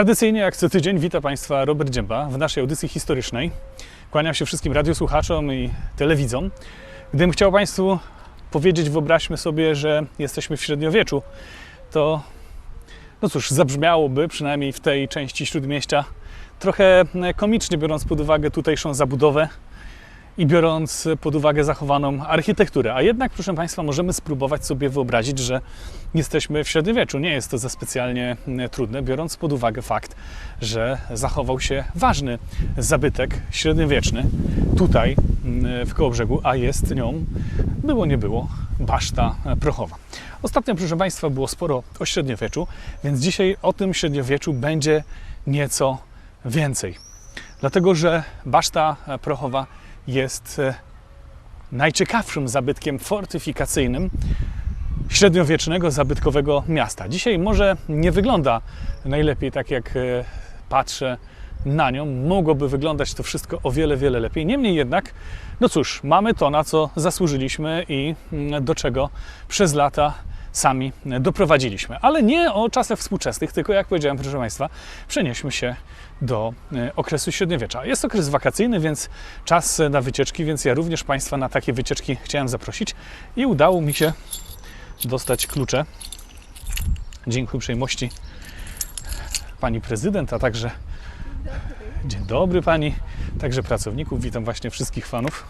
Tradycyjnie jak co tydzień wita Państwa Robert Dzięba w naszej audycji historycznej. Kłaniam się wszystkim radiosłuchaczom i telewidzom. Gdybym chciał Państwu powiedzieć, wyobraźmy sobie, że jesteśmy w średniowieczu, to no cóż, zabrzmiałoby przynajmniej w tej części śródmieścia trochę komicznie, biorąc pod uwagę tutejszą zabudowę i biorąc pod uwagę zachowaną architekturę. A jednak, proszę Państwa, możemy spróbować sobie wyobrazić, że jesteśmy w średniowieczu. Nie jest to za specjalnie mm, trudne, biorąc pod uwagę fakt, że zachował się ważny zabytek średniowieczny tutaj mm, w Kołobrzegu, a jest nią, było nie było, baszta prochowa. Ostatnio, proszę Państwa, było sporo o średniowieczu, więc dzisiaj o tym średniowieczu będzie nieco więcej. Dlatego, że baszta prochowa jest e, najciekawszym zabytkiem fortyfikacyjnym średniowiecznego, zabytkowego miasta. Dzisiaj może nie wygląda najlepiej tak, jak e, patrzę na nią. Mogłoby wyglądać to wszystko o wiele, wiele lepiej. Niemniej jednak, no cóż, mamy to, na co zasłużyliśmy i mm, do czego przez lata sami doprowadziliśmy. Ale nie o czasach współczesnych, tylko jak powiedziałem, proszę Państwa, przenieśmy się do e, okresu średniowiecza. Jest okres wakacyjny, więc czas na wycieczki, więc ja również Państwa na takie wycieczki chciałem zaprosić i udało mi się dostać klucze. Dzięki uprzejmości Pani Prezydent, a także Dzień dobry Pani, także pracowników. Witam właśnie wszystkich fanów,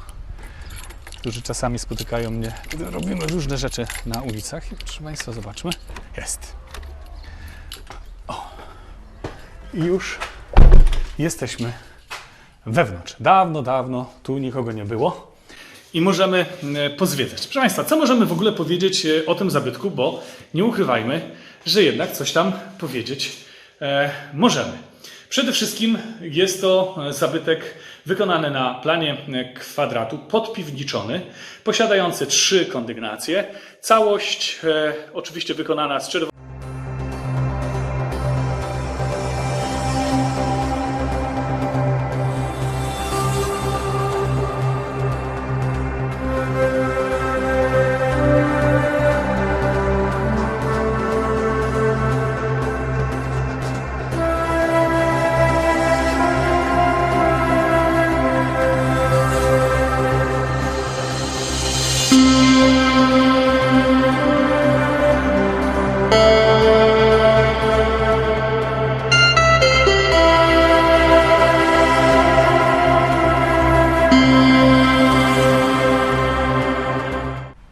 którzy czasami spotykają mnie, gdy robimy różne rzeczy na ulicach. I proszę Państwa, zobaczmy. Jest. O. I już jesteśmy wewnątrz. Dawno, dawno tu nikogo nie było. I możemy e, pozwiedzać. Proszę Państwa, co możemy w ogóle powiedzieć e, o tym zabytku, bo nie ukrywajmy, że jednak coś tam powiedzieć e, możemy. Przede wszystkim jest to zabytek wykonany na planie kwadratu, podpiwniczony, posiadający trzy kondygnacje. Całość e, oczywiście wykonana z czerwonego.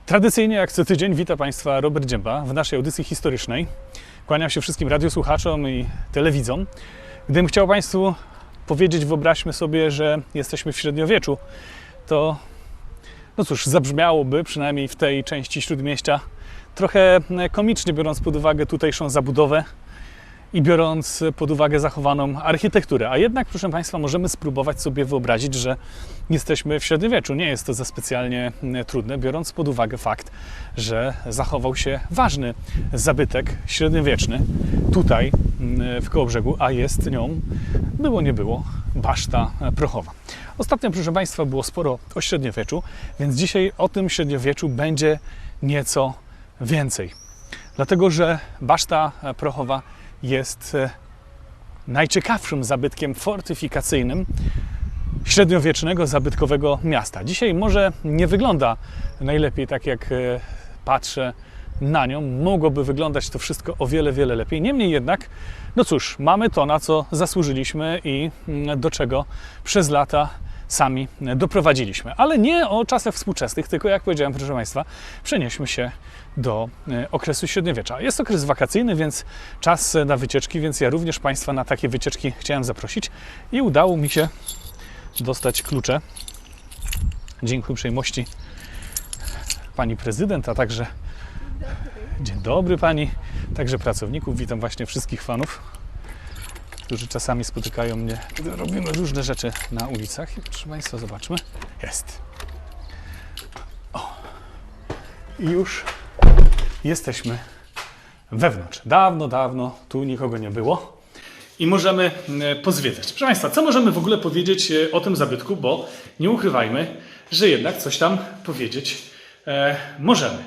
Tradycyjnie jak co tydzień wita Państwa Robert Dzięba w naszej audycji historycznej. Kłaniam się wszystkim radiosłuchaczom i telewidzom. Gdybym chciał Państwu powiedzieć, wyobraźmy sobie, że jesteśmy w średniowieczu, to no cóż, zabrzmiałoby przynajmniej w tej części śródmieścia trochę komicznie, biorąc pod uwagę tutejszą zabudowę i biorąc pod uwagę zachowaną architekturę. A jednak, proszę Państwa, możemy spróbować sobie wyobrazić, że jesteśmy w średniowieczu. Nie jest to za specjalnie mm, trudne, biorąc pod uwagę fakt, że zachował się ważny zabytek średniowieczny tutaj mm, w Kołobrzegu, a jest nią, było nie było, baszta prochowa. Ostatnio, proszę Państwa, było sporo o średniowieczu, więc dzisiaj o tym średniowieczu będzie nieco więcej. Dlatego, że baszta prochowa jest e, najciekawszym zabytkiem fortyfikacyjnym średniowiecznego, zabytkowego miasta. Dzisiaj może nie wygląda najlepiej tak, jak e, patrzę na nią. Mogłoby wyglądać to wszystko o wiele, wiele lepiej. Niemniej jednak, no cóż, mamy to, na co zasłużyliśmy i mm, do czego przez lata sami doprowadziliśmy. Ale nie o czasach współczesnych, tylko jak powiedziałem, proszę Państwa, przenieśmy się do e, okresu średniowiecza. Jest okres wakacyjny, więc czas na wycieczki, więc ja również Państwa na takie wycieczki chciałem zaprosić i udało mi się dostać klucze. Dzięki uprzejmości Pani Prezydent, a także Dzień dobry Pani, także pracowników. Witam właśnie wszystkich fanów którzy czasami spotykają mnie, gdy robimy różne rzeczy na ulicach. I proszę Państwa, zobaczmy. Jest. O. I już jesteśmy wewnątrz. Dawno, dawno tu nikogo nie było. I możemy e, pozwiedzać. Proszę Państwa, co możemy w ogóle powiedzieć e, o tym zabytku, bo nie ukrywajmy, że jednak coś tam powiedzieć e, możemy.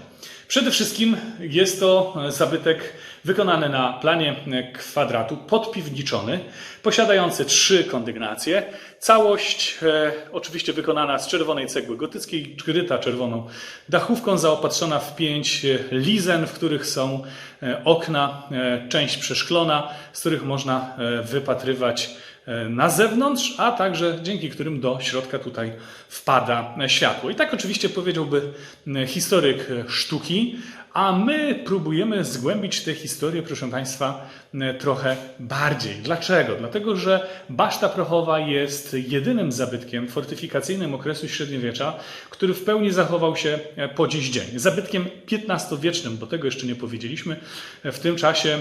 Przede wszystkim jest to zabytek wykonany na planie kwadratu, podpiwniczony, posiadający trzy kondygnacje. Całość e, oczywiście wykonana z czerwonej cegły gotyckiej, kryta czerwoną dachówką, zaopatrzona w pięć e, lizen, w których są e, okna, e, część przeszklona, z których można e, wypatrywać e, na zewnątrz, a także dzięki którym do środka tutaj wpada e, światło. I tak oczywiście powiedziałby e, historyk e, sztuki, a my próbujemy zgłębić tę historię, proszę Państwa, e, trochę bardziej. Dlaczego? Dlatego, że baszta prochowa jest jedynym zabytkiem fortyfikacyjnym okresu średniowiecza, który w pełni zachował się e, po dziś dzień. Zabytkiem XV-wiecznym, bo tego jeszcze nie powiedzieliśmy. W tym czasie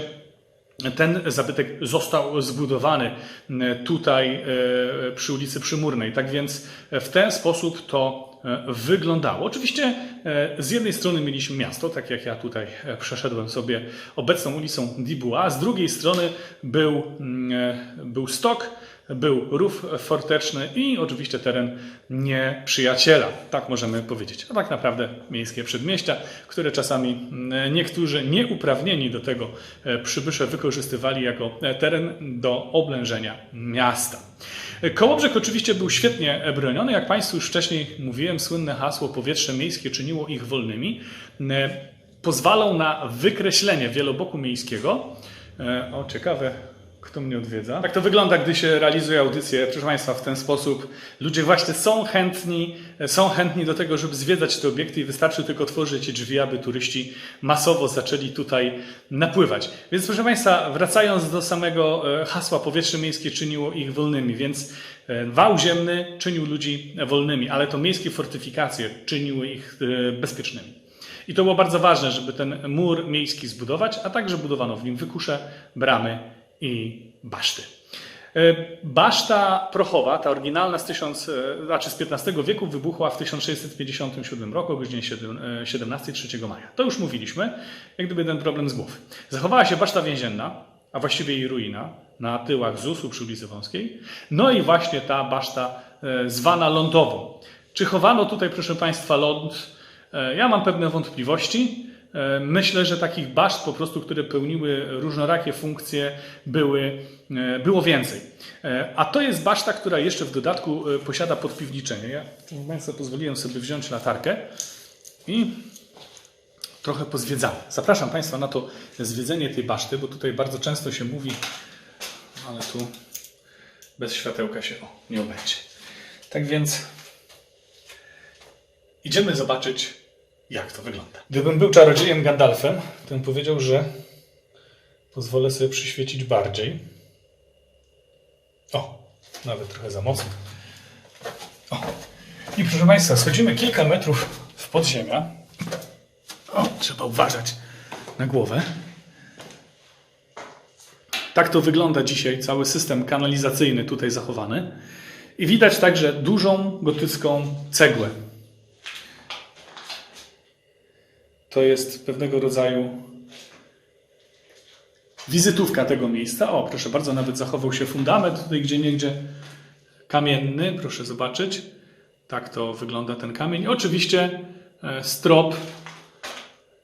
ten zabytek został zbudowany e, tutaj e, przy ulicy Przymurnej. Tak więc w ten sposób to e, wyglądało. Oczywiście e, z jednej strony mieliśmy miasto, tak jak ja tutaj e, przeszedłem sobie obecną ulicą Dibua, z drugiej strony był, mm, e, był stok, był rów forteczny i oczywiście teren nieprzyjaciela, tak możemy powiedzieć. A tak naprawdę miejskie przedmieścia, które czasami mm, niektórzy nieuprawnieni do tego e, przybysze wykorzystywali jako e, teren do oblężenia miasta. Kołobrzeg oczywiście był świetnie broniony. Jak Państwu już wcześniej mówiłem, słynne hasło powietrze miejskie czyniło ich wolnymi. E, Pozwalał na wykreślenie wieloboku miejskiego. E, O, ciekawe, kto mnie odwiedza. Tak to wygląda, gdy się realizuje audycję, proszę Państwa, w ten sposób. Ludzie właśnie są chętni, są chętni do tego, żeby zwiedzać te obiekty i wystarczy tylko otworzyć drzwi, aby turyści masowo zaczęli tutaj napływać. Więc proszę Państwa, wracając do samego e, hasła powietrze miejskie czyniło ich wolnymi, więc e, wał ziemny czynił ludzi wolnymi, ale to miejskie fortyfikacje czyniły ich e, bezpiecznymi. I to było bardzo ważne, żeby ten mur miejski zbudować, a także budowano w nim wykusze, bramy i baszty. E, Baszta prochowa, ta oryginalna z, 1000, e, znaczy z XV wieku, wybuchła w 1657 roku o godzinie 17 3 maja. To już mówiliśmy, jak gdyby ten problem z głowy. Zachowała się baszta więzienna, a właściwie jej ruina, na tyłach ZUS-u przy ulicy Wąskiej. No i właśnie ta baszta e, zwana lądową. Czy chowano tutaj, proszę Państwa, ląd? E, Ja mam pewne wątpliwości. E, Myślę, że takich baszt po prostu, które pełniły różnorakie funkcje, były, e, było więcej. E, A to jest baszta, która jeszcze w dodatku posiada podpiwniczenie. Ja, proszę Państwa, pozwoliłem sobie wziąć latarkę i trochę pozwiedzamy. Zapraszam Państwa na to zwiedzenie tej baszty, bo tutaj bardzo często się mówi, ale tu bez światełka się o, nie obędzie. Tak więc idziemy zobaczyć, jak to wygląda. Gdybym był czarodziejem Gandalfem, to bym powiedział, że pozwolę sobie przyświecić bardziej. O, nawet trochę za mocno. O. I proszę Państwa, schodzimy kilka metrów w podziemia. O, trzeba uważać na głowę. Tak to wygląda dzisiaj, cały system kanalizacyjny tutaj zachowany. I widać także dużą gotycką cegłę. To jest pewnego rodzaju wizytówka tego miejsca. O, proszę bardzo, nawet zachował się fundament tutaj gdzie niegdzie kamienny. Proszę zobaczyć. Tak to wygląda ten kamień. Oczywiście e, strop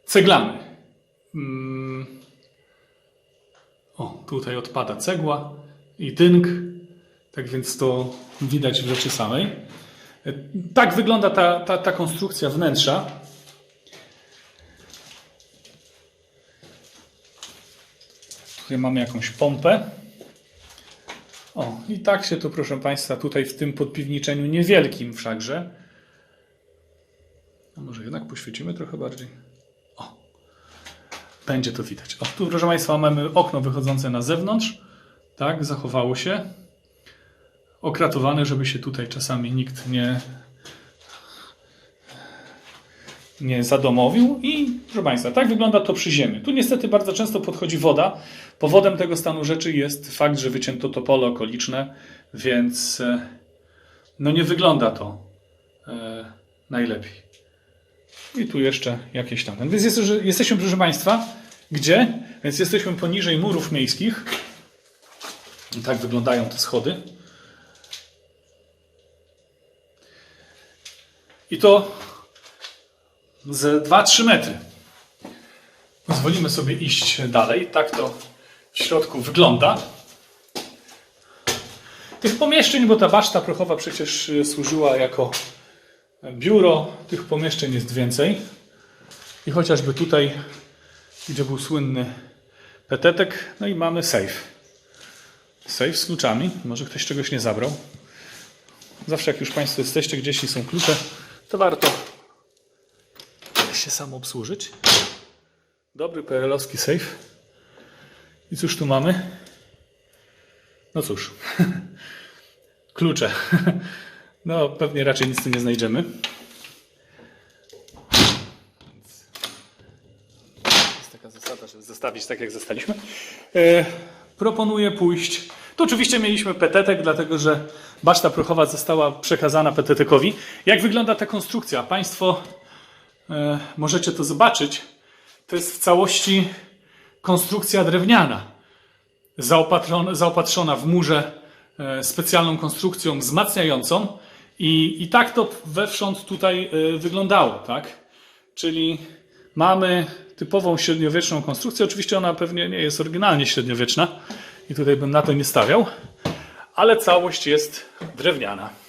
ceglany. Mm. O, tutaj odpada cegła i tynk. Tak więc to widać w rzeczy samej. E, Tak wygląda ta, ta, ta konstrukcja wnętrza. Tutaj mamy jakąś pompę. O, i tak się to, proszę Państwa, tutaj w tym podpiwniczeniu niewielkim wszakże. A może jednak poświecimy trochę bardziej? O, będzie to widać. O, tu, proszę Państwa, mamy okno wychodzące na zewnątrz. Tak, zachowało się. Okratowane, żeby się tutaj czasami nikt nie, nie zadomowił. I proszę Państwa, tak wygląda to przy ziemi. Tu niestety bardzo często podchodzi woda. Powodem tego stanu rzeczy jest fakt, że wycięto topole okoliczne, więc e, no nie wygląda to e, najlepiej. I tu jeszcze jakieś tam. Więc jest, jesteśmy, proszę Państwa, gdzie? Więc jesteśmy poniżej murów miejskich. I tak wyglądają te schody. I to z 2-3 metry. Pozwolimy sobie iść dalej. Tak to w środku wygląda. Tych pomieszczeń, bo ta baszta prochowa przecież y, służyła jako biuro, tych pomieszczeń jest więcej. I chociażby tutaj, gdzie był słynny petetek, no i mamy safe. Safe z kluczami. Może ktoś czegoś nie zabrał. Zawsze jak już Państwo jesteście gdzieś i są klucze, to warto się sam obsłużyć. Dobry PRL-owski safe. I cóż tu mamy? No cóż, klucze. No pewnie raczej nic tu nie znajdziemy. Jest taka zasada, żeby zostawić tak, jak zostaliśmy. E, proponuję pójść. Tu oczywiście mieliśmy petetek, dlatego że baszta prochowa została przekazana petetekowi. Jak wygląda ta konstrukcja? Państwo możecie to zobaczyć. To jest w całości konstrukcja drewniana, zaopatrzona, zaopatrzona w murze e, specjalną konstrukcją wzmacniającą. I, I tak to wewsząd tutaj e, wyglądało, tak? Czyli mamy typową średniowieczną konstrukcję. Oczywiście ona pewnie nie jest oryginalnie średniowieczna i tutaj bym na to nie stawiał, ale całość jest drewniana.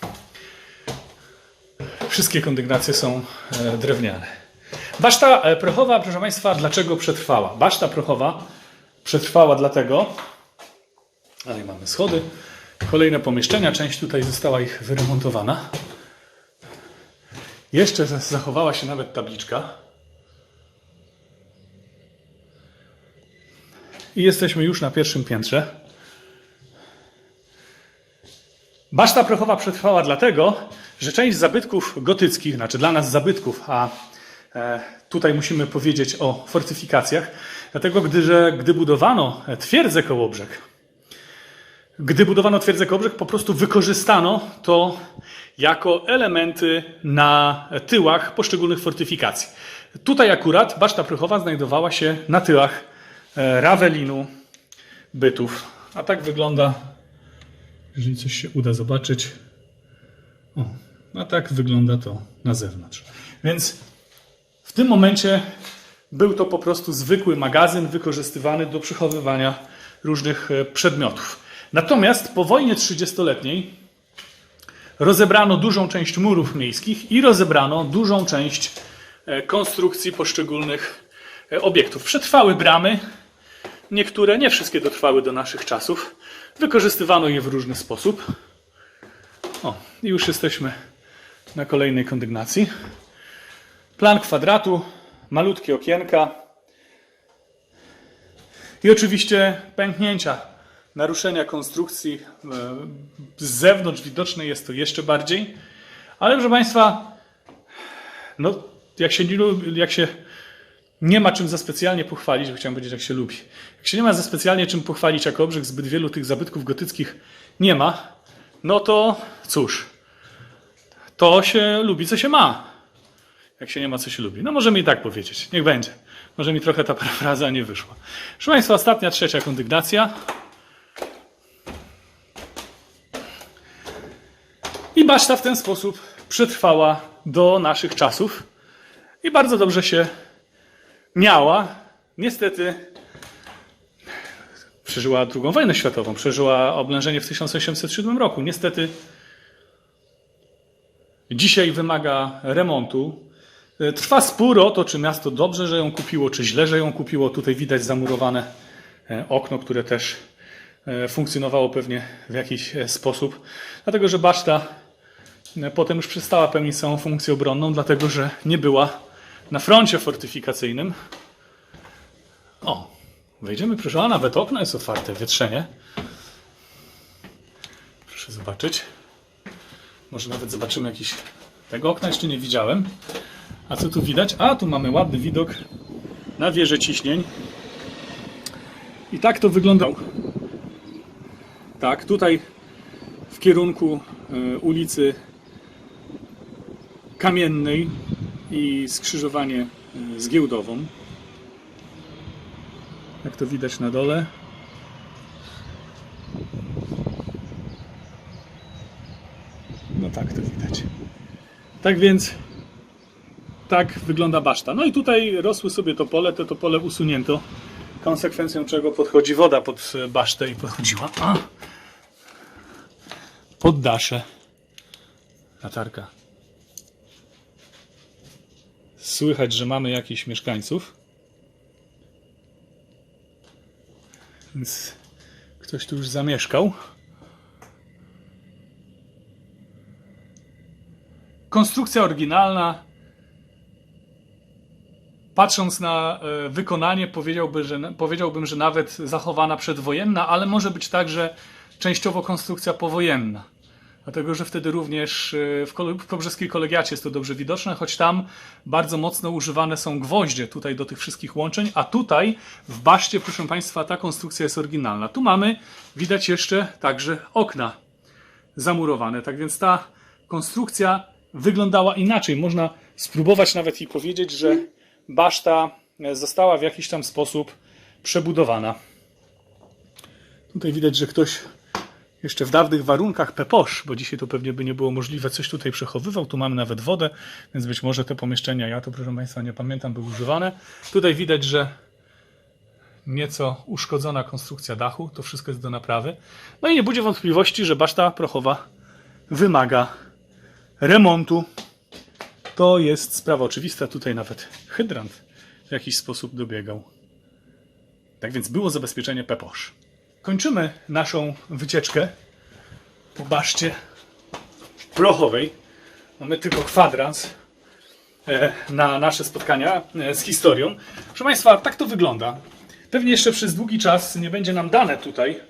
Wszystkie kondygnacje są e, drewniane. Baszta e, prochowa, proszę Państwa, dlaczego przetrwała? Baszta prochowa przetrwała dlatego, a i mamy schody, kolejne pomieszczenia, część tutaj została ich wyremontowana. Jeszcze zachowała się nawet tabliczka. I jesteśmy już na pierwszym piętrze. Baszta prochowa przetrwała dlatego, że część zabytków gotyckich, znaczy dla nas zabytków, a e, tutaj musimy powiedzieć o fortyfikacjach, dlatego gdy, że gdy budowano twierdzę Kołobrzeg, gdy budowano twierdzę Kołobrzeg, po prostu wykorzystano to jako elementy na tyłach poszczególnych fortyfikacji. Tutaj akurat baszta prochowa znajdowała się na tyłach e, Rawelinu, bytów. A tak wygląda, jeżeli coś się uda zobaczyć. O, a tak wygląda to na zewnątrz. Więc w tym momencie był to po prostu zwykły magazyn wykorzystywany do przechowywania różnych e, przedmiotów. Natomiast po wojnie 30-letniej rozebrano dużą część murów miejskich i rozebrano dużą część e, konstrukcji poszczególnych e, obiektów. Przetrwały bramy, niektóre, nie wszystkie dotrwały do naszych czasów. Wykorzystywano je w różny sposób. O, i już jesteśmy na kolejnej kondygnacji. Plan kwadratu, malutkie okienka i oczywiście pęknięcia, naruszenia konstrukcji. E, Z zewnątrz widoczne jest to jeszcze bardziej. Ale proszę Państwa, no, jak się, jak się nie ma czym za specjalnie pochwalić, bo chciałem powiedzieć, jak się lubi. Jak się nie ma za specjalnie czym pochwalić, jak obrzeg zbyt wielu tych zabytków gotyckich nie ma, no to cóż, to się lubi, co się ma. Jak się nie ma, co się lubi. No możemy i tak powiedzieć. Niech będzie. Może mi trochę ta parafraza nie wyszła. Proszę Państwa, ostatnia, trzecia kondygnacja. I baszta w ten sposób przetrwała do naszych czasów i bardzo dobrze się miała. Niestety przeżyła II wojnę światową, przeżyła oblężenie w 1807 roku. Niestety dzisiaj wymaga remontu. E, Trwa spór o to, czy miasto dobrze, że ją kupiło, czy źle, że ją kupiło. Tutaj widać zamurowane e, okno, które też e, funkcjonowało pewnie w jakiś sposób. Dlatego, że baszta potem już przestała pełnić całą funkcję obronną, dlatego, że nie była na froncie fortyfikacyjnym. O, wejdziemy, proszę, a nawet okno jest otwarte, wietrzenie. Proszę zobaczyć. Może nawet zobaczymy jakiś... Tego okna jeszcze nie widziałem. A co tu widać? A, tu mamy ładny widok na wieżę ciśnień. I tak to wyglądało. Tak, tutaj w kierunku e, ulicy Kamiennej i skrzyżowanie e, z Giełdową. Jak to widać na dole. No tak to widać. Tak więc tak wygląda baszta. No i tutaj rosły sobie topole, te topole usunięto, konsekwencją czego podchodzi woda pod e, basztę i podchodziła. A. Poddasze. Latarka. Słychać, że mamy jakichś mieszkańców. Więc ktoś tu już zamieszkał. Konstrukcja oryginalna. Patrząc na e, wykonanie, że, powiedziałbym, że nawet zachowana przedwojenna, ale może być także częściowo konstrukcja powojenna. Dlatego, że wtedy również e, w, w Kobrzeskiej Kolegiacie jest to dobrze widoczne, choć tam bardzo mocno używane są gwoździe tutaj do tych wszystkich łączeń, a tutaj w baszcie, proszę Państwa, ta konstrukcja jest oryginalna. Tu mamy, widać jeszcze także okna zamurowane. Tak więc ta konstrukcja wyglądała inaczej. Można spróbować nawet i powiedzieć, że baszta e, została w jakiś tam sposób przebudowana. Tutaj widać, że ktoś jeszcze w dawnych warunkach peposz, bo dzisiaj to pewnie by nie było możliwe, coś tutaj przechowywał. Tu mamy nawet wodę, więc być może te pomieszczenia, ja to proszę Państwa nie pamiętam, były używane. Tutaj widać, że nieco uszkodzona konstrukcja dachu, to wszystko jest do naprawy. No i nie budzi wątpliwości, że baszta prochowa wymaga remontu. To jest sprawa oczywista. Tutaj nawet hydrant w jakiś sposób dobiegał. Tak więc było zabezpieczenie Peposz. Kończymy naszą wycieczkę po baszcie prochowej. Mamy tylko kwadrans e, na nasze spotkania e, z historią. Proszę Państwa, tak to wygląda. Pewnie jeszcze przez długi czas nie będzie nam dane tutaj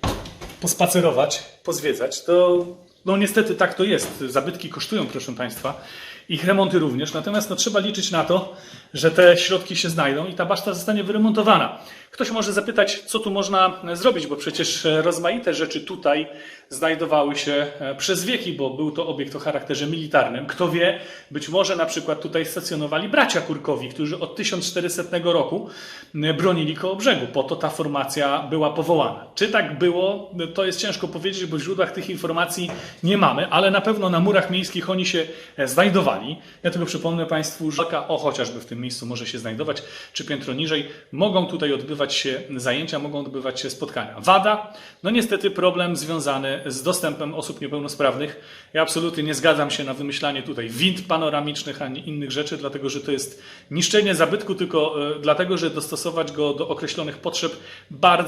pospacerować, pozwiedzać. To no niestety tak to jest. Zabytki kosztują, proszę Państwa. Ich remonty również. Natomiast no, trzeba liczyć na to, że te środki się znajdą i ta baszta zostanie wyremontowana. Ktoś może zapytać, co tu można zrobić, bo przecież e, rozmaite rzeczy tutaj znajdowały się e, przez wieki, bo był to obiekt o charakterze militarnym. Kto wie, być może na przykład tutaj stacjonowali bracia Kurkowi, którzy od 1400 roku e, bronili koło brzegu. Po to ta formacja była powołana. Czy tak było, to jest ciężko powiedzieć, bo w źródłach tych informacji nie mamy, ale na pewno na murach miejskich oni się e, znajdowali. Ja tylko przypomnę Państwu, że o chociażby w tym miejscu może się znajdować, czy piętro niżej, mogą tutaj odbywać się zajęcia, mogą odbywać się spotkania. Wada, no niestety problem związany z dostępem osób niepełnosprawnych. Ja absolutnie nie zgadzam się na wymyślanie tutaj wind panoramicznych ani innych rzeczy, dlatego że to jest niszczenie zabytku tylko e, dlatego, że dostosować go do określonych potrzeb bardzo